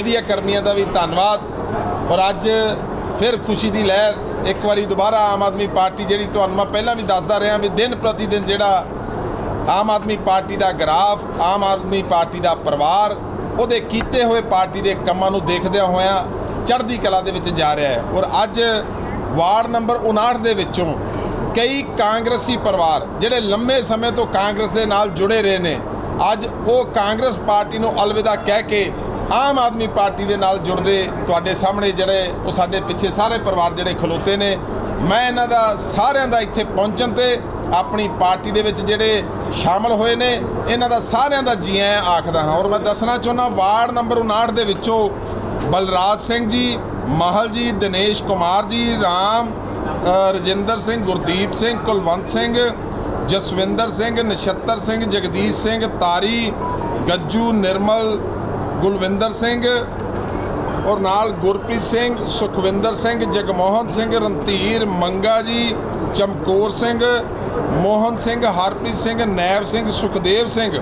Media ਕਰਮੀਆਂ ਦਾ ਵੀ ਧੰਨਵਾਦ। ਔਰ ਅੱਜ ਫਿਰ ਖੁਸ਼ੀ ਦੀ ਲਹਿਰ, ਇੱਕ ਵਾਰੀ ਦੁਬਾਰਾ ਆਮ ਆਦਮੀ ਪਾਰਟੀ ਜਿਹੜੀ ਤੁਹਾਨੂੰ ਮੈਂ ਪਹਿਲਾਂ ਵੀ ਦੱਸਦਾ ਰਿਹਾ ਵੀ ਦਿਨ ਪ੍ਰਤੀ ਦਿਨ ਜਿਹੜਾ ਆਮ ਆਦਮੀ ਪਾਰਟੀ ਦਾ ਗ੍ਰਾਫ, ਆਮ ਆਦਮੀ ਪਾਰਟੀ ਦਾ ਪਰਿਵਾਰ, ਉਹਦੇ ਕੀਤੇ ਹੋਏ ਪਾਰਟੀ ਦੇ ਕੰਮਾਂ ਨੂੰ ਦੇਖਦਿਆਂ ਹੋਇਆਂ ਚੜ੍ਹਦੀ ਕਲਾ ਦੇ ਵਿੱਚ ਜਾ ਰਿਹਾ ਹੈ। ਔਰ ਅੱਜ ਵਾਰਡ ਨੰਬਰ 59 ਦੇ ਵਿੱਚੋਂ ਕਈ ਕਾਂਗਰਸੀ ਪਰਿਵਾਰ ਜਿਹੜੇ ਲੰਮੇ ਸਮੇਂ ਤੋਂ ਕਾਂਗਰਸ ਦੇ ਨਾਲ ਜੁੜੇ ਰਹੇ ਨੇ, ਅੱਜ ਉਹ ਕਾਂਗਰਸ ਪਾਰਟੀ ਨੂੰ ਅਲਵਿਦਾ ਕਹਿ ਕੇ ਆਮ ਆਦਮੀ ਪਾਰਟੀ ਦੇ ਨਾਲ ਜੁੜਦੇ ਤੁਹਾਡੇ ਸਾਹਮਣੇ ਜਿਹੜੇ ਉਹ ਸਾਡੇ ਪਿੱਛੇ ਸਾਰੇ ਪਰਿਵਾਰ ਜਿਹੜੇ ਖਲੋਤੇ ਨੇ, ਮੈਂ ਇਹਨਾਂ ਦਾ ਸਾਰਿਆਂ ਦਾ ਇੱਥੇ ਪਹੁੰਚਣ ਤੇ ਆਪਣੀ ਪਾਰਟੀ ਦੇ ਵਿੱਚ ਜਿਹੜੇ ਸ਼ਾਮਲ ਹੋਏ ਨੇ, ਇਹਨਾਂ ਦਾ ਸਾਰਿਆਂ ਦਾ ਜੀ ਆਇਆਂ ਆਖਦਾ ਹਾਂ। ਔਰ ਮੈਂ ਦੱਸਣਾ ਚਾਹੁੰਦਾ, ਵਾਰਡ ਨੰਬਰ 59 ਦੇ ਵਿੱਚੋਂ ਬਲਰਾਜ ਸਿੰਘ ਜੀ, ਮਾਹਲ ਜੀ, ਦਿਨੇਸ਼ ਕੁਮਾਰ ਜੀ, ਰਾਮ ਰਜਿੰਦਰ ਸਿੰਘ, ਗੁਰਦੀਪ ਸਿੰਘ, ਕੁਲਵੰਤ ਸਿੰਘ, ਜਸਵਿੰਦਰ ਸਿੰਘ, ਨਛੱਤਰ ਸਿੰਘ, ਜਗਦੀਸ਼ ਸਿੰਘ, ਤਾਰੀ, ਗੱਜੂ, ਨਿਰਮਲ ਗੁਲਵਿੰਦਰ ਸਿੰਘ ਔਰ ਨਾਲ ਗੁਰਪ੍ਰੀਤ ਸਿੰਘ, ਸੁਖਵਿੰਦਰ ਸਿੰਘ, ਜਗਮੋਹਨ ਸਿੰਘ, ਰਣਧੀਰ ਮੰਗਾ ਜੀ, ਚਮਕੌਰ ਸਿੰਘ, ਮੋਹਨ ਸਿੰਘ, ਹਰਪ੍ਰੀਤ ਸਿੰਘ, ਨੈਬ ਸਿੰਘ, ਸੁਖਦੇਵ ਸਿੰਘ,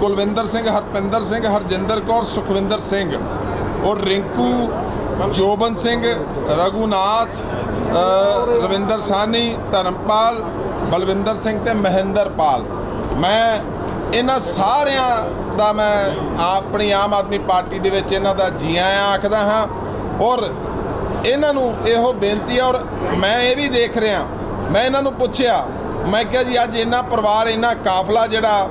ਕੁਲਵਿੰਦਰ ਸਿੰਘ, ਹਰਪਿੰਦਰ ਸਿੰਘ, ਹਰਜਿੰਦਰ ਕੌਰ, ਸੁਖਵਿੰਦਰ ਸਿੰਘ ਔਰ ਰਿੰਕੂ, ਜੋਬਨ ਸਿੰਘ, ਰਘੂਨਾਥ ਰਵਿੰਦਰ ਸਾਨੀ ਧਰਮਪਾਲ, ਬਲਵਿੰਦਰ ਸਿੰਘ ਤੇ ਮਹਿੰਦਰਪਾਲ। ਮੈਂ ਇਹਨਾਂ ਸਾਰਿਆਂ ਦਾ ਮੈਂ ਆਪਣੀ ਆਮ ਆਦਮੀ ਪਾਰਟੀ ਦੇ ਵਿੱਚ ਇਹਨਾਂ ਦਾ ਜੀ ਆਇਆਂ ਆਖਦਾ ਹਾਂ। ਔਰ ਇਹਨਾਂ ਨੂੰ ਇਹੋ ਬੇਨਤੀ ਹੈ ਔਰ ਮੈਂ ਇਹ ਵੀ ਦੇਖ ਰਿਹਾ। ਮੈਂ ਇਹਨਾਂ ਨੂੰ ਪੁੱਛਿਆ। ਮੈਂ ਕਿਹਾ ਜੀ, ਅੱਜ ਇਹਨਾਂ ਪਰਿਵਾਰ, ਇੰਨਾ ਕਾਫਲਾ ਜਿਹੜਾ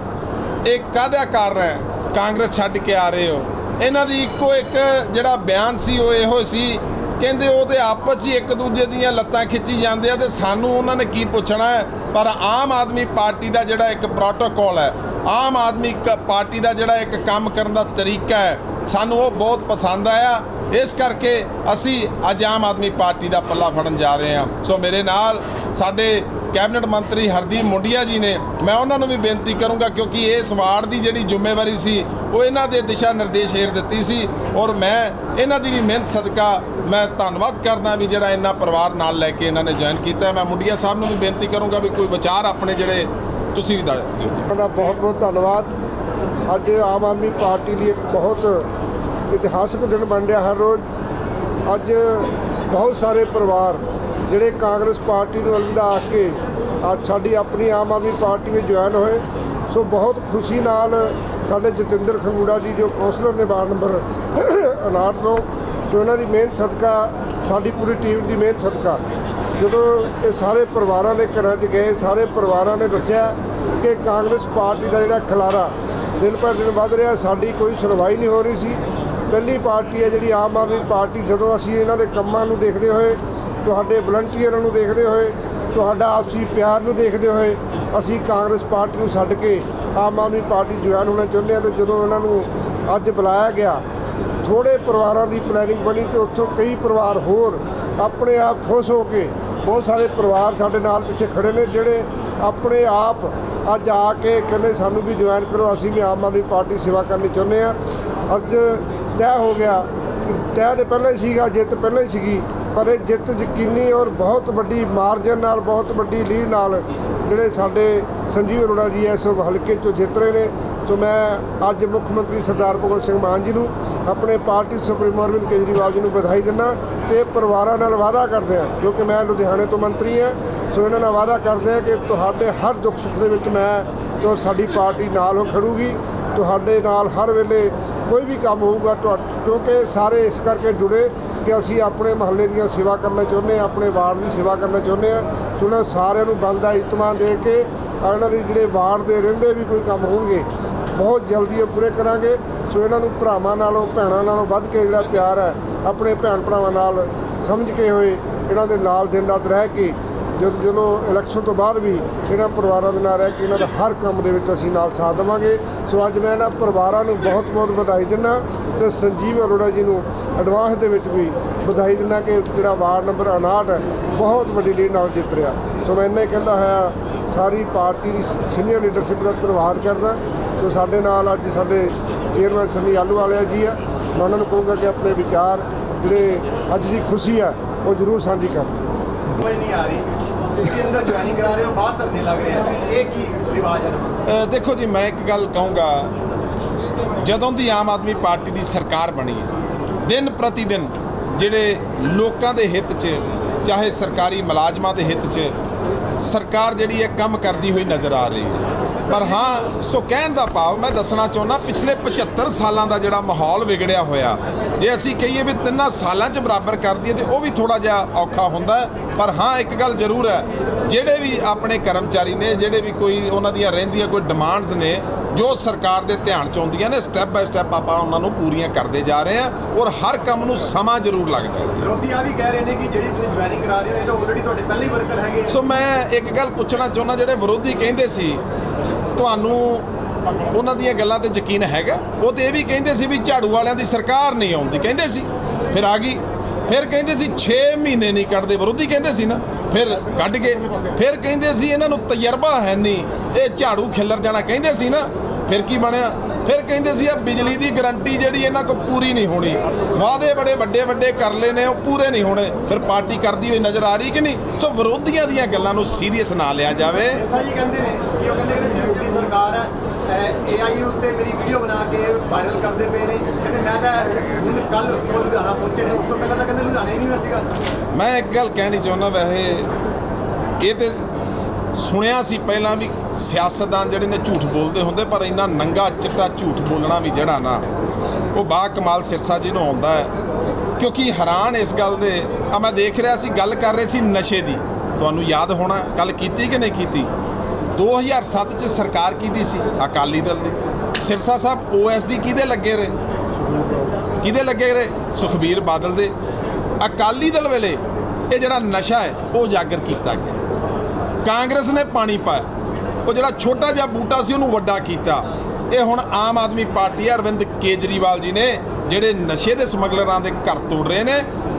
ਇਹ ਕਾਹਦਾ ਕਰ ਰਿਹਾ ਹੈ? ਕਾਂਗਰਸ ਛੱਡ ਕੇ ਆ ਰਹੇ ਹੋ। ਇਹਨਾਂ ਦੀ ਇੱਕੋ ਇੱਕ ਜਿਹੜਾ ਬਿਆਨ ਸੀ, ਉਹ ਇਹੋ ਸੀ। ਕਹਿੰਦੇ ਉਹ ਤੇ ਆਪਸ 'ਚ ਹੀ ਇੱਕ ਦੂਜੇ ਦੀਆਂ ਲੱਤਾਂ ਖਿੱਚੀ ਜਾਂਦੇ ਆ ਤੇ ਸਾਨੂੰ ਉਹਨਾਂ ਨੇ ਕੀ ਪੁੱਛਣਾ ਹੈ? ਪਰ ਆਮ ਆਦਮੀ ਪਾਰਟੀ ਦਾ ਜਿਹੜਾ ਇੱਕ ਪ੍ਰੋਟੋਕੋਲ ਹੈ ਆਮ ਆਦਮੀ ਕ- ਪਾਰਟੀ ਦਾ ਜਿਹੜਾ ਇੱਕ ਕੰਮ ਕਰਨ ਦਾ ਤਰੀਕਾ ਹੈ, ਸਾਨੂੰ ਉਹ ਬਹੁਤ ਪਸੰਦ ਆਇਆ। ਇਸ ਕਰਕੇ ਅਸੀਂ ਅੱਜ ਆਮ ਆਦਮੀ ਪਾਰਟੀ ਦਾ ਪੱਲਾ ਫੜਨ ਜਾ ਰਹੇ ਹਾਂ। ਸੋ ਮੇਰੇ ਨਾਲ ਸਾਡੇ ਕੈਬਨਿਟ ਮੰਤਰੀ ਹਰਦੀਪ ਮੁੰਡੀਆ ਜੀ ਨੇ, ਮੈਂ ਉਹਨਾਂ ਨੂੰ ਵੀ ਬੇਨਤੀ ਕਰੂੰਗਾ ਕਿਉਂਕਿ ਇਸ ਵਾਰਡ ਦੀ ਜਿਹੜੀ ਜ਼ਿੰਮੇਵਾਰੀ ਸੀ, ਉਹ ਇਹਨਾਂ ਦੇ ਦਿਸ਼ਾ ਨਿਰਦੇਸ਼ ਹੇਠ ਦਿੱਤੀ ਸੀ ਔਰ ਮੈਂ ਇਹਨਾਂ ਦੀ ਵੀ ਮਿਹਨਤ, ਸਦਕਾ ਮੈਂ ਧੰਨਵਾਦ ਕਰਦਾ ਵੀ ਜਿਹੜਾ ਇਹਨਾਂ ਪਰਿਵਾਰ ਨਾਲ ਲੈ ਕੇ ਇਹਨਾਂ ਨੇ ਜੁਆਇਨ ਕੀਤਾ ਮੈਂ ਮੁੰਡੀਆ ਸਾਹਿਬ ਨੂੰ ਵੀ ਬੇਨਤੀ ਕਰੂੰਗਾ ਵੀ ਕੋਈ ਵਿਚਾਰ ਆਪਣੇ ਜਿਹੜੇ ਤੁਸੀਂ ਵੀ ਦੱਸ ਦਿਓ ਉਹਨਾਂ ਦਾ ਬਹੁਤ ਬਹੁਤ ਧੰਨਵਾਦ। ਅੱਜ ਆਮ ਆਦਮੀ ਪਾਰਟੀ ਲਈ ਇੱਕ ਬਹੁਤ ਇਤਿਹਾਸਕ ਦਿਨ ਬਣ ਰਿਹਾ ਹਰ ਰੋਜ਼। ਅੱਜ ਬਹੁਤ ਸਾਰੇ ਪਰਿਵਾਰ ਜਿਹੜੇ ਕਾਂਗਰਸ ਪਾਰਟੀ ਨੂੰ ਅਲਵਿਦਾ ਆਖ ਕੇ ਅੱਜ ਸਾਡੀ ਆਪਣੀ ਆਮ ਆਦਮੀ ਪਾਰਟੀ ਵਿੱਚ ਜੁਆਇਨ ਹੋਏ। ਸੋ ਬਹੁਤ ਖੁਸ਼ੀ ਨਾਲ ਸਾਡੇ ਜਤਿੰਦਰ ਖੰਗੂੜਾ ਜੀ ਜੋ ਕੌਂਸਲਰ ਨੇ ਵਾਰਡ ਨੰਬਰ 59 ਤੋਂ, ਸੋ ਇਹਨਾਂ ਦੀ ਮਿਹਨਤ ਸਦਕਾ, ਸਾਡੀ ਪੂਰੀ ਟੀਮ ਦੀ ਮਿਹਨਤ ਸਦਕਾ ਜਦੋਂ ਇਹ ਸਾਰੇ ਪਰਿਵਾਰਾਂ ਦੇ ਘਰਾਂ 'ਚ ਗਏ, ਸਾਰੇ ਪਰਿਵਾਰਾਂ ਨੇ ਦੱਸਿਆ ਕਿ ਕਾਂਗਰਸ ਪਾਰਟੀ ਦਾ ਜਿਹੜਾ ਖਲਾਰਾ ਦਿਨ ਪਰ ਦਿਨ ਵੱਧ ਰਿਹਾ, ਸਾਡੀ ਕੋਈ ਸੁਣਵਾਈ ਨਹੀਂ ਹੋ ਰਹੀ ਸੀ। ਪਹਿਲੀ ਪਾਰਟੀ ਹੈ ਜਿਹੜੀ ਆਮ ਆਦਮੀ ਪਾਰਟੀ, ਜਦੋਂ ਅਸੀਂ ਇਹਨਾਂ ਦੇ ਕੰਮਾਂ ਨੂੰ ਦੇਖਦੇ ਹੋਏ, ਤੁਹਾਡੇ ਵਲੰਟੀਅਰਾਂ ਨੂੰ ਦੇਖਦੇ ਹੋਏ, ਤੁਹਾਡਾ ਆਪਸੀ ਪਿਆਰ ਨੂੰ ਦੇਖਦੇ ਹੋਏ ਅਸੀਂ ਕਾਂਗਰਸ ਪਾਰਟੀ ਨੂੰ ਛੱਡ ਕੇ ਆਮ ਆਦਮੀ ਪਾਰਟੀ ਜੁਆਇਨ ਹੋਣਾ ਚਾਹੁੰਦੇ ਹਾਂ ਤੇ ਜਦੋਂ ਉਹਨਾਂ ਨੂੰ ਅੱਜ ਬੁਲਾਇਆ ਗਿਆ ਥੋੜੇ ਪਰਿਵਾਰਾਂ ਦੀ ਪਲੈਨਿੰਗ ਬਣੀ ਤੇ ਉੱਥੋਂ ਕਈ ਪਰਿਵਾਰ ਹੋਰ ਆਪਣੇ ਆਪ ਖੁਸ਼ ਹੋ ਕੇ ਬਹੁਤ ਸਾਰੇ ਪਰਿਵਾਰ ਸਾਡੇ ਨਾਲ ਪਿੱਛੇ ਖੜੇ ਨੇ, ਜਿਹੜੇ ਆਪਣੇ ਆਪ ਅੱਜ ਆ ਕੇ ਕਹਿੰਦੇ ਸਾਨੂੰ ਵੀ ਜੁਆਇਨ ਕਰੋ, ਅਸੀਂ ਵੀ ਆਮ ਆਦਮੀ ਪਾਰਟੀ ਸੇਵਾ ਕਰਨੀ ਚਾਹੁੰਦੇ ਆ ਅੱਜ ਤੈਅ ਹੋ ਗਿਆ ਤੈਅ ਤੇ ਪਹਿਲਾਂ ਹੀ ਸੀਗਾ, ਜਿੱਤ ਪਹਿਲਾਂ ਹੀ ਸੀਗੀ, ਪਰ ਇਹ ਜਿੱਤ ਯਕੀਨੀ ਔਰ ਬਹੁਤ ਵੱਡੀ ਮਾਰਜਨ ਨਾਲ, ਬਹੁਤ ਵੱਡੀ ਲੀਡ ਨਾਲ ਜਿਹੜੇ ਸਾਡੇ ਸੰਜੀਵ ਅਰੋੜਾ ਜੀ ਇਸ ਹਲਕੇ ਚੋਂ ਜਿੱਤ ਰਹੇ ਨੇ ਸੋ ਮੈਂ ਅੱਜ ਮੁੱਖ ਮੰਤਰੀ ਸਰਦਾਰ ਭਗਵੰਤ ਸਿੰਘ ਮਾਨ ਜੀ ਨੂੰ ਆਪਣੇ ਪਾਰਟੀ ਸੁਪਰੀਮੋ ਅਰਵਿੰਦ ਕੇਜਰੀਵਾਲ ਜੀ ਨੂੰ ਵਧਾਈ ਦਿੰਦਾ ਤੇ ਪਰਿਵਾਰਾਂ ਨਾਲ ਵਾਅਦਾ ਕਰਦੇ ਹਾਂ ਕਿਉਂਕਿ ਮੈਂ ਲੁਧਿਆਣੇ ਤੋਂ ਮੰਤਰੀ ਹਾਂ। ਸੋ ਇਹਨਾਂ ਨਾਲ ਵਾਅਦਾ ਕਰਦੇ ਹਾਂ ਕਿ ਤੁਹਾਡੇ ਹਰ ਦੁੱਖ ਸੁੱਖ ਦੇ ਵਿੱਚ ਮੈਂ ਜੋ ਸਾਡੀ ਪਾਰਟੀ ਨਾਲ ਹੋ ਖੜੂਗੀ। ਤੁਹਾਡੇ ਨਾਲ ਹਰ ਵੇਲੇ ਕੋਈ ਵੀ ਕੰਮ ਹੋਊਗਾ, ਤੁਹਾ- ਕਿਉਂਕਿ ਸਾਰੇ ਇਸ ਕਰਕੇ ਜੁੜੇ ਕਿ ਅਸੀਂ ਆਪਣੇ ਮਹੱਲੇ ਦੀਆਂ ਸੇਵਾ ਕਰਨਾ ਚਾਹੁੰਦੇ ਹਾਂ, ਆਪਣੇ ਵਾਰਡ ਦੀ ਸੇਵਾ ਕਰਨਾ ਚਾਹੁੰਦੇ ਹਾਂ। ਸੋ ਸਾਰਿਆਂ ਨੂੰ ਬੰਦਾ ਇਤਮਾਨ ਦੇ ਕੇ, ਇਹਨਾਂ ਦੇ ਜਿਹੜੇ ਵਾਰਡ ਦੇ ਰਹਿੰਦੇ ਵੀ ਕੋਈ ਕੰਮ ਹੋਣਗੇ ਬਹੁਤ ਜਲਦੀ ਉਹ ਪੂਰੇ ਕਰਾਂਗੇ। ਸੋ ਇਹਨਾਂ ਨੂੰ ਭਰਾਵਾਂ ਨਾਲੋਂ, ਭੈਣਾਂ ਨਾਲੋਂ ਵੱਧ ਕੇ ਜਿਹੜਾ ਪਿਆਰ ਹੈ, ਆਪਣੇ ਭੈਣ ਭਰਾਵਾਂ ਨਾਲ ਸਮਝ ਕੇ ਹੋਏ, ਇਹਨਾਂ ਦੇ ਨਾਲ ਦਿਨ ਰਾਤ ਰਹਿ ਕੇ, ਜਦੋਂ ਜਦੋਂ ਇਲੈਕਸ਼ਨ ਤੋਂ ਬਾਅਦ ਵੀ ਇਹਨਾਂ ਪਰਿਵਾਰਾਂ ਦੇ ਨਾਲ ਰਹਿ ਕੇ, ਇਹਨਾਂ ਦਾ ਹਰ ਕੰਮ ਦੇ ਵਿੱਚ ਅਸੀਂ ਨਾਲ ਸਾਥ ਦੇਵਾਂਗੇ। ਸੋ ਅੱਜ ਮੈਂ ਇਹਨਾਂ ਪਰਿਵਾਰਾਂ ਨੂੰ ਬਹੁਤ ਬਹੁਤ ਵਧਾਈ ਦਿੰਦਾ ਤੇ ਸੰਜੀਵ ਅਰੋੜਾ ਜੀ ਨੂੰ ਐਡਵਾਂਸ ਦੇ ਵਿੱਚ ਵੀ ਵਧਾਈ ਦਿੰਦਾ ਕਿ ਜਿਹੜਾ ਵਾਰਡ ਨੰਬਰ 59 ਹੈ, ਬਹੁਤ ਵੱਡੀ ਲੀਡ ਨਾਲ ਜਿੱਤ ਰਿਹਾ। ਸੋ ਮੈਂ ਇੰਨੇ ਕਹਿੰਦਾ ਹੋਇਆ ਸਾਰੀ ਪਾਰਟੀ ਦੀ ਸੀਨੀਅਰ ਲੀਡਰਸ਼ਿਪ ਦਾ ਧੰਨਵਾਦ ਕਰਦਾ। ਸੋ ਸਾਡੇ ਨਾਲ ਅੱਜ ਸਾਡੇ ਚੇਅਰਮੈਨ ਸੰਨੀ ਆਲੂ ਵਾਲਿਆ ਜੀ ਆ ਮੈਂ ਉਹਨਾਂ ਨੂੰ ਕਹੂੰਗਾ ਕਿ ਆਪਣੇ ਵਿਚਾਰ ਜਿਹੜੇ ਅੱਜ ਦੀ ਖੁਸ਼ੀ ਆ ਉਹ ਜ਼ਰੂਰ ਸਾਂਝੀ ਕਰਨ। ਸਮਝ ਨਹੀਂ ਆ ਰਹੀ। ਤੁਸੀਂ ਅੰਦਰ ਜੁਆਇਨਿੰਗ ਕਰਾ ਰਹੇ ਹੋ ਬਾਹਰ ਧਰਨੇ ਲੱਗ ਰਹੇ ਆ। ਇਹ ਕੀ ਰਿਵਾਜ ਹੈ ਅ, ਦੇਖੋ ਜੀ ਮੈਂ ਇੱਕ ਗੱਲ ਕਹੂੰਗਾ। ਜਦੋਂ ਦੀ ਆਮ ਆਦਮੀ ਪਾਰਟੀ ਦੀ ਸਰਕਾਰ ਬਣੀ ਹੈ ਦਿਨ ਪ੍ਰਤੀ ਦਿਨ ਜਿਹੜੇ ਲੋਕਾਂ ਦੇ ਹਿੱਤ 'ਚ ਚਾਹੇ ਸਰਕਾਰੀ ਮੁਲਾਜ਼ਮਾਂ ਦੇ ਹਿੱਤ 'ਚ ਸਰਕਾਰ ਜਿਹੜੀ ਹੈ ਕੰਮ ਕਰਦੀ ਹੋਈ ਨਜ਼ਰ ਆ ਰਹੀ ਹੈ। ਪਰ ਹਾਂ ਸੋ ਕਹਿਣ ਦਾ ਭਾਵ ਮੈਂ ਦੱਸਣਾ ਚਾਹੁੰਦਾ ਪਿਛਲੇ 75 ਸਾਲਾਂ ਦਾ ਜਿਹੜਾ ਮਾਹੌਲ ਵਿਗੜਿਆ ਹੋਇਆ ਜੇ ਅਸੀਂ ਕਹੀਏ ਵੀ ਤਿੰਨਾਂ ਸਾਲਾਂ 'ਚ ਬਰਾਬਰ ਕਰ ਦਈਏ ਤੇ ਉਹ ਵੀ ਥੋੜਾ ਜਿਹਾ ਔਖਾ ਹੁੰਦਾ। ਪਰ ਹਾਂ ਇੱਕ ਗੱਲ ਜ਼ਰੂਰ ਹੈ ਜਿਹੜੇ ਵੀ ਆਪਣੇ ਕਰਮਚਾਰੀ ਨੇ ਜਿਹੜੇ ਵੀ ਕੋਈ ਉਹਨਾਂ ਦੀਆਂ ਰਹਿੰਦੀਆਂ ਕੋਈ ਡਿਮਾਂਡਸ ਨੇ ਜੋ ਸਰਕਾਰ ਦੇ ਧਿਆਨ 'ਚ ਆਉਂਦੀਆਂ ਨੇ ਸਟੈਪ ਬਾਏ ਸਟੈਪ ਆਪਾਂ ਉਹਨਾਂ ਨੂੰ ਪੂਰੀਆਂ ਕਰਦੇ ਜਾ ਰਹੇ ਹਾਂ ਔਰ ਹਰ ਕੰਮ ਨੂੰ ਸਮਾਂ ਜ਼ਰੂਰ ਲੱਗਦਾ ਹੈ ਵਿਰੋਧੀ ਆ ਵੀ ਕਹਿ ਰਹੇ ਨੇ ਕਿ ਜਿਹੜੀ ਤੁਸੀਂ ਜੁਆਇਨਿੰਗ ਕਰਾ ਰਹੇ ਹੋ ਇਹ ਤਾਂ ਆਲਰੇਡੀ ਤੁਹਾਡੇ ਪਹਿਲੇ ਹੀ ਵਰਕਰ ਹੈਗੇ ਆ। ਸੋ ਮੈਂ ਇੱਕ ਗੱਲ ਪੁੱਛਣਾ ਚਾਹੁੰਦਾ ਜਿਹੜੇ ਵਿਰੋਧੀ ਕਹਿੰਦੇ ਸੀ ਤੁਹਾਨੂੰ ਉਹਨਾਂ ਦੀਆਂ ਗੱਲਾਂ ਤੇ ਯਕੀਨ ਹੈਗਾ। ਉਹ ਤੇ ਇਹ ਵੀ ਕਹਿੰਦੇ ਸੀ ਵੀ ਝਾੜੂ ਵਾਲਿਆਂ ਦੀ ਸਰਕਾਰ ਨਹੀਂ ਆਉਂਦੀ। ਕਹਿੰਦੇ ਸੀ। ਫਿਰ ਆ ਗਈ। ਫਿਰ ਕਹਿੰਦੇ ਸੀ 6 ਮਹੀਨੇ ਨਹੀਂ ਕੱਢਦੇ। ਵਿਰੋਧੀ ਕਹਿੰਦੇ ਸੀ ਨਾ। ਫਿਰ ਕੱਢ ਗਏ। ਫਿਰ ਕਹਿੰਦੇ ਸੀ ਇਹਨਾਂ ਨੂੰ ਤਜਰਬਾ ਹੈ ਨਹੀਂ। ਇਹ ਝਾੜੂ ਖਿੱਲਰ ਜਾਣਾ। ਕਹਿੰਦੇ ਸੀ ਨਾ। ਫਿਰ ਕੀ ਬਣਿਆ? ਫਿਰ ਕਹਿੰਦੇ ਸੀ ਆ ਬਿਜਲੀ ਦੀ ਗਾਰੰਟੀ ਜਿਹੜੀ ਇਹਨਾਂ ਕੋ ਪੂਰੀ ਨਹੀਂ ਹੋਣੀ। ਵਾਅਦੇ ਬੜੇ ਵੱਡੇ ਵੱਡੇ ਕਰ ਲਏ ਨੇ ਉਹ ਪੂਰੇ ਨਹੀਂ ਹੋਣੇ। ਫਿਰ ਪਾਰਟੀ ਕਰਦੀ ਹੋਈ ਨਜ਼ਰ ਆ ਰਹੀ ਕਿ ਨਹੀਂ? ਸੋ ਵਿਰੋਧੀਆਂ ਦੀਆਂ ਗੱਲਾਂ ਨੂੰ ਸੀਰੀਅਸ ਨਾ ਲਿਆ ਜਾਵੇ। ਸਿਰਸਾ ਜੀ ਕਹਿੰਦੇ ਨੇ ਕਿ ਉਹ ਕਹਿੰਦੇ ਕਿ ਝੂਠ ਦੀ ਸਰਕਾਰ ਹੈ ਏਆਈ ਉੱਤੇ ਮੇਰੀ ਵੀਡੀਓ ਬਣਾ ਕੇ ਵਾਇਰਲ ਕਰਦੇ ਪਏ ਨੇ। ਕਹਿੰਦੇ ਮੈਂ ਤਾਂ ਹੁਣ ਕੱਲ ਉਹ ਲੁਧਿਆਣਾ ਪਹੁੰਚੇ ਨੇ ਉਸ ਤੋਂ ਪਹਿਲਾਂ ਤਾਂ ਕਹਿੰਦੇ ਲੁਧਿਆਣਾ ਹੀ ਨਹੀਂ ਹੋਇਆ ਸੀਗਾ। ਮੈਂ ਇੱਕ ਗੱਲ ਕਹਿਣੀ ਚਾਹੁੰਦਾ ਵੈਸੇ ਇਹ ਤੇ ਸੁਣਿਆ ਸੀ ਪਹਿਲਾਂ ਵੀ ਸਿਆਸਤਦਾਨ ਜਿਹੜੇ ਨੇ ਝੂਠ ਬੋਲਦੇ ਹੁੰਦੇ, ਪਰ ਇੰਨਾ ਨੰਗਾ, ਚਿੱਟਾ ਝੂਠ ਬੋਲਣਾ ਵੀ ਜਿਹੜਾ ਨਾ, ਉਹ ਬਾ ਕਮਾਲ ਸਿਰਸਾ ਜੀ ਨੂੰ ਆਉਂਦਾ ਹੈ। ਕਿਉਂਕਿ ਹੈਰਾਨ ਇਸ ਗੱਲ ਦੇ ਆ ਮੈਂ ਦੇਖ ਰਿਹਾ ਸੀ, ਗੱਲ ਕਰ ਰਹੇ ਸੀ ਨਸ਼ੇ ਦੀ। ਤੁਹਾਨੂੰ ਯਾਦ ਹੋਣਾ ਗੱਲ ਕੀਤੀ ਕਿ ਨਹੀਂ ਕੀਤੀ? 2007 ਚ ਸਰਕਾਰ ਕਿਹਦੀ ਸੀ? ਅਕਾਲੀ ਦਲ ਦੀ। ਸਿਰਸਾ ਸਾਹਿਬ ਓਐਸਡੀ ਕਿਹਦੇ ਲੱਗੇ ਰਹੇ? ਕਿਹਦੇ ਲੱਗੇ ਰਹੇ? ਸੁਖਬੀਰ ਬਾਦਲ ਦੇ। ਅਕਾਲੀ ਦਲ ਵੇਲੇ ਇਹ ਜਿਹੜਾ ਨਸ਼ਾ ਹੈ, ਉਹ ਉਜਾਗਰ ਕੀਤਾ ਗਿਆ। ਕਾਂਗਰਸ ਨੇ ਪਾਣੀ ਪਾਇਆ। ਉਹ ਜਿਹੜਾ ਛੋਟਾ ਜਿਹਾ ਬੂਟਾ ਸੀ ਉਹਨੂੰ ਵੱਡਾ ਕੀਤਾ। ਇਹ ਹੁਣ ਆਮ ਆਦਮੀ ਪਾਰਟੀ ਹੈ, ਅਰਵਿੰਦ ਕੇਜਰੀਵਾਲ ਜੀ ਨੇ ਜਿਹੜੇ ਨਸ਼ੇ ਦੇ ਸਮਗਲਰਾਂ ਦੇ ਘਰ ਤੋੜ ਰਹੇ ਨੇ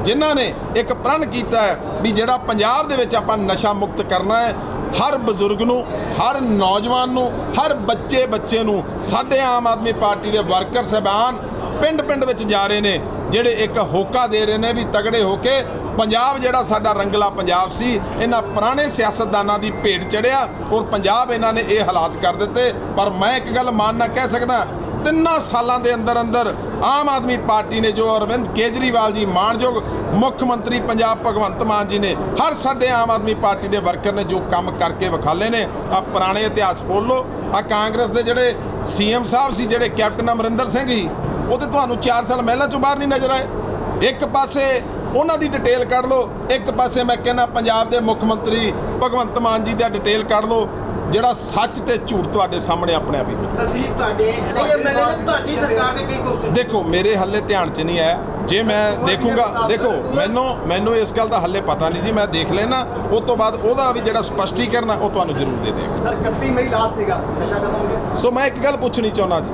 ਜਿਨ੍ਹਾਂ ਨੇ ਇੱਕ ਪ੍ਰਣ ਕੀਤਾ ਹੈ ਵੀ ਜਿਹੜਾ ਪੰਜਾਬ ਦੇ ਵਿੱਚ ਆਪਾਂ ਨਸ਼ਾ ਮੁਕਤ ਕਰਨਾ ਹੈ ਹਰ ਬਜ਼ੁਰਗ ਨੂੰ ਹਰ ਨੌਜਵਾਨ ਨੂੰ ਹਰ ਬੱਚੇ ਬੱਚੇ ਨੂੰ ਸਾਡੇ ਆਮ ਆਦਮੀ ਪਾਰਟੀ ਦੇ ਵਰਕਰ ਸਹਿਬਾਨ ਪਿੰਡ ਪਿੰਡ ਵਿੱਚ ਜਾ ਰਹੇ ਨੇ ਜਿਹੜੇ ਇੱਕ ਹੋਕਾ ਦੇ ਰਹੇ ਨੇ ਵੀ ਤਗੜੇ ਹੋ ਕੇ ਪੰਜਾਬ ਜਿਹੜਾ ਸਾਡਾ ਰੰਗਲਾ ਪੰਜਾਬ ਸੀ, ਇਹਨਾਂ ਪੁਰਾਣੇ ਸਿਆਸਤਦਾਨਾਂ ਦੀ ਭੇਡ ਚੜਿਆ ਔਰ ਪੰਜਾਬ ਇਹਨਾਂ ਨੇ ਇਹ ਹਾਲਾਤ ਕਰ ਦਿੱਤੇ। ਪਰ ਮੈਂ ਇੱਕ ਗੱਲ ਮਾਨਣਾ ਕਹਿ ਸਕਦਾ, ਤਿੰਨਾਂ ਸਾਲਾਂ ਦੇ ਅੰਦਰ ਅੰਦਰ ਆਮ ਆਦਮੀ ਪਾਰਟੀ ਨੇ ਜੋ ਅਰਵਿੰਦ ਕੇਜਰੀਵਾਲ ਜੀ ਮਾਨਯੋਗ ਮੁੱਖ ਮੰਤਰੀ ਪੰਜਾਬ ਭਗਵੰਤ ਮਾਨ ਜੀ ਨੇ, ਹਰ ਸਾਡੇ ਆਮ ਆਦਮੀ ਪਾਰਟੀ ਦੇ ਵਰਕਰ ਨੇ ਜੋ ਕੰਮ ਕਰਕੇ ਵਿਖਾਲੇ ਨੇ। ਆ ਪੁਰਾਣੇ ਇਤਿਹਾਸ ਖੋਲ ਲਓ। ਆ ਕਾਂਗਰਸ ਦੇ ਜਿਹੜੇ ਸੀਐਮ ਸਾਹਿਬ ਸੀ, ਜਿਹੜੇ ਕੈਪਟਨ ਅਮਰਿੰਦਰ ਸਿੰਘ ਸੀ ਉਹ ਤੇ ਤੁਹਾਨੂੰ 4 ਸਾਲ ਮਹਿਲਾ ਚੋਂ ਬਾਹਰ ਨਹੀਂ ਨਜ਼ਰ ਆਏ। ਇੱਕ ਪਾਸੇ ਉਹਨਾਂ ਦੀ ਡਿਟੇਲ ਕੱਢ ਲਓ। ਇੱਕ ਪਾਸੇ ਮੈਂ ਕਹਿੰਦਾ ਪੰਜਾਬ ਦੇ ਮੁੱਖ ਮੰਤਰੀ ਭਗਵੰਤ ਮਾਨ ਜੀ ਦਾ ਡਿਟੇਲ ਕੱਢ ਲਓ ਜਿਹੜਾ ਸੱਚ ਤੇ ਝੂਠ ਤੁਹਾਡੇ ਸਾਹਮਣੇ ਆਪਣੇ ਆਪ ਹੀ ਤਸਦੀਕ ਤੁਹਾਡੇ ਨਹੀਂ ਇਹ ਮੈਨੂੰ ਤੁਹਾਡੀ ਸਰਕਾਰ ਨੇ ਕਈ ਕੁਐਸਚਨ ਦੇਖੋ ਮੇਰੇ ਹੱਲੇ ਧਿਆਨ 'ਚ ਨਹੀਂ ਆਇਆ। ਜੇ ਮੈਂ ਦੇਖੂੰਗਾ ਦੇਖੋ ਮੈਨੂੰ ਮੈਨੂੰ ਇਸ ਗੱਲ ਦਾ ਹੱਲੇ ਪਤਾ ਨਹੀਂ ਜੀ ਮੈਂ ਦੇਖ ਲੈਣਾ ਉਸ ਤੋਂ ਬਾਅਦ ਉਹਦਾ ਵੀ ਜਿਹੜਾ ਸਪਸ਼ਟੀਕਰਨ ਆ ਉਹ ਤੁਹਾਨੂੰ ਜ਼ਰੂਰ ਦੇ ਦੇਵਾਂਗਾ। ਸਰ 31 ਮਈ ਲਾਸਟ ਸੀਗਾ ਨਸ਼ਾ ਖਤਮ ਹੋ ਗਿਆ। ਸੋ ਮੈਂ ਇੱਕ ਗੱਲ ਪੁੱਛਣੀ ਚਾਹੁੰਦਾ ਜੀ।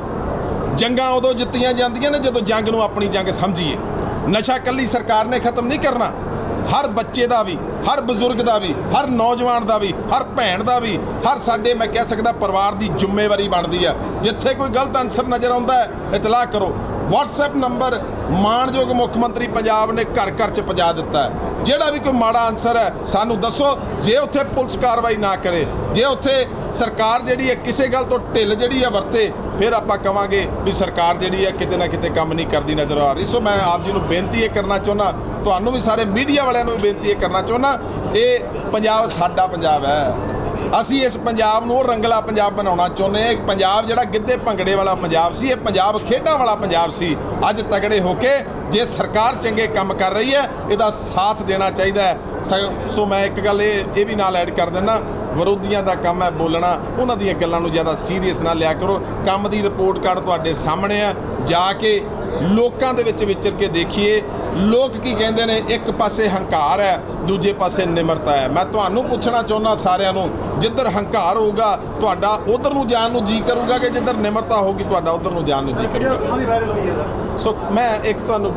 ਜੰਗਾਂ ਉਦੋਂ ਜਿੱਤੀਆਂ ਜਾਂਦੀਆਂ ਨੇ ਜਦੋਂ ਜੰਗ ਨੂੰ ਆਪਣੀ ਜੰਗ ਸਮਝੀਏ। ਨਸ਼ਾ ਕੱਲੀ ਸਰਕਾਰ ਨੇ ਖਤਮ ਨਹੀਂ ਕਰਨਾ। ਹਰ ਬੱਚੇ ਦਾ ਵੀ, ਹਰ ਬਜ਼ੁਰਗ ਦਾ ਵੀ, ਹਰ ਨੌਜਵਾਨ ਦਾ ਵੀ, ਹਰ ਭੈਣ ਦਾ ਵੀ, ਹਰ ਸਾਡੇ ਮੈਂ ਕਹਿ ਸਕਦਾ ਪਰਿਵਾਰ ਦੀ ਜ਼ਿੰਮੇਵਾਰੀ ਬਣਦੀ ਆ। ਜਿੱਥੇ ਕੋਈ ਗਲਤ ਅਨਸਰ ਨਜ਼ਰ ਆਉਂਦਾ ਹੈ, ਇਤਲਾਹ ਕਰੋ। WhatsApp ਨੰਬਰ ਮਾਣਯੋਗ ਮੁੱਖ ਮੰਤਰੀ ਪੰਜਾਬ ਨੇ ਘਰ ਘਰ ਚ ਪਹੁੰਚਾ ਦਿੱਤਾ ਹੈ। ਜਿਹੜਾ ਵੀ ਕੋਈ ਮਾੜਾ ਅਨਸਰ ਹੈ, ਸਾਨੂੰ ਦੱਸੋ। ਜੇ ਉੱਥੇ ਪੁਲਿਸ ਕਾਰਵਾਈ ਨਾ ਕਰੇ, ਜੇ ਉੱਥੇ ਸਰਕਾਰ ਜਿਹੜੀ ਹੈ, ਕਿਸੇ ਗੱਲ ਤੋਂ ਢਿੱਲ ਜਿਹੜੀ ਹੈ ਵਰਤੇ, ਫਿਰ ਆਪਾਂ ਕਵਾਂਗੇ ਵੀ ਸਰਕਾਰ ਜਿਹੜੀ ਹੈ, ਕਿਤੇ ਨਾ ਕਿਤੇ ਕੰਮ ਨਹੀਂ ਕਰਦੀ ਨਜ਼ਰ ਆ ਰਹੀ। ਸੋ ਮੈਂ ਆਪ ਜੀ ਨੂੰ ਬੇਨਤੀ ਇਹ ਕਰਨਾ ਚਾਹੁੰਦਾ, ਤੁਹਾਨੂੰ ਵੀ ਸਾਰੇ ਮੀਡੀਆ ਵਾਲਿਆਂ ਨੂੰ ਵੀ ਬੇਨਤੀ ਇਹ ਕਰਨਾ ਚਾਹੁੰਦਾ, ਇਹ ਪੰਜਾਬ ਸਾਡਾ ਪੰਜਾਬ ਹੈ। ਅਸੀਂ ਇਸ ਪੰਜਾਬ ਨੂੰ ਉਹ ਰੰਗਲਾ ਪੰਜਾਬ ਬਣਾਉਣਾ ਚਾਹੁੰਦੇ ਹਾਂ। ਇੱਕ ਪੰਜਾਬ ਜਿਹੜਾ ਗਿੱਧੇ ਭੰਗੜੇ ਵਾਲਾ ਪੰਜਾਬ ਸੀ, ਇਹ ਪੰਜਾਬ ਖੇਡਾਂ ਵਾਲਾ ਪੰਜਾਬ ਸੀ। ਅੱਜ ਤਗੜੇ ਹੋ ਕੇ ਜੇ ਸਰਕਾਰ ਚੰਗੇ ਕੰਮ ਕਰ ਰਹੀ ਹੈ, ਇਹਦਾ ਸਾਥ ਦੇਣਾ ਚਾਹੀਦਾ ਹੈ। ਸ- ਸੋ ਮੈਂ ਇੱਕ ਗੱਲ ਇਹ ਇਹ ਵੀ ਨਾਲ ਐਡ ਕਰ ਦਿੰਦਾ, ਵਿਰੋਧੀਆਂ ਦਾ ਕੰਮ ਹੈ ਬੋਲਣਾ, ਉਹਨਾਂ ਦੀਆਂ ਗੱਲਾਂ ਨੂੰ ਜ਼ਿਆਦਾ ਸੀਰੀਅਸ ਨਾ ਲਿਆ ਕਰੋ। ਕੰਮ ਦੀ ਰਿਪੋਰਟ ਕਾਰਡ ਤੁਹਾਡੇ ਸਾਹਮਣੇ ਆ ਜਾ ਕੇ ਲੋਕਾਂ ਦੇ ਵਿੱਚ ਵਿਚਰ ਕੇ ਦੇਖੀਏ ਲੋਕ ਕੀ ਕਹਿੰਦੇ ਨੇ ਇੱਕ ਪਾਸੇ ਹੰਕਾਰ ਹੈ ਦੂਜੇ ਪਾਸੇ ਨਿਮਰਤਾ ਹੈ ਮੈਂ ਤੁਹਾਨੂੰ ਪੁੱਛਣਾ ਚਾਹੁੰਦਾ ਸਾਰਿਆਂ ਨੂੰ ਜਿੱਧਰ ਹੰਕਾਰ ਹੋਊਗਾ ਤੁਹਾਡਾ ਉਧਰ ਨੂੰ ਜਾਣ ਨੂੰ ਜੀ ਕਰੂਗਾ ਕਿ ਜਿੱਧਰ ਨਿਮਰਤਾ ਹੋਊਗੀ ਤੁਹਾਡਾ ਉਧਰ ਨੂੰ ਜਾਣ ਨੂੰ ਜੀ ਕਰੂਗਾ ਸੋ ਮੈਂ ਇੱਕ ਤੁਹਾਨੂੰ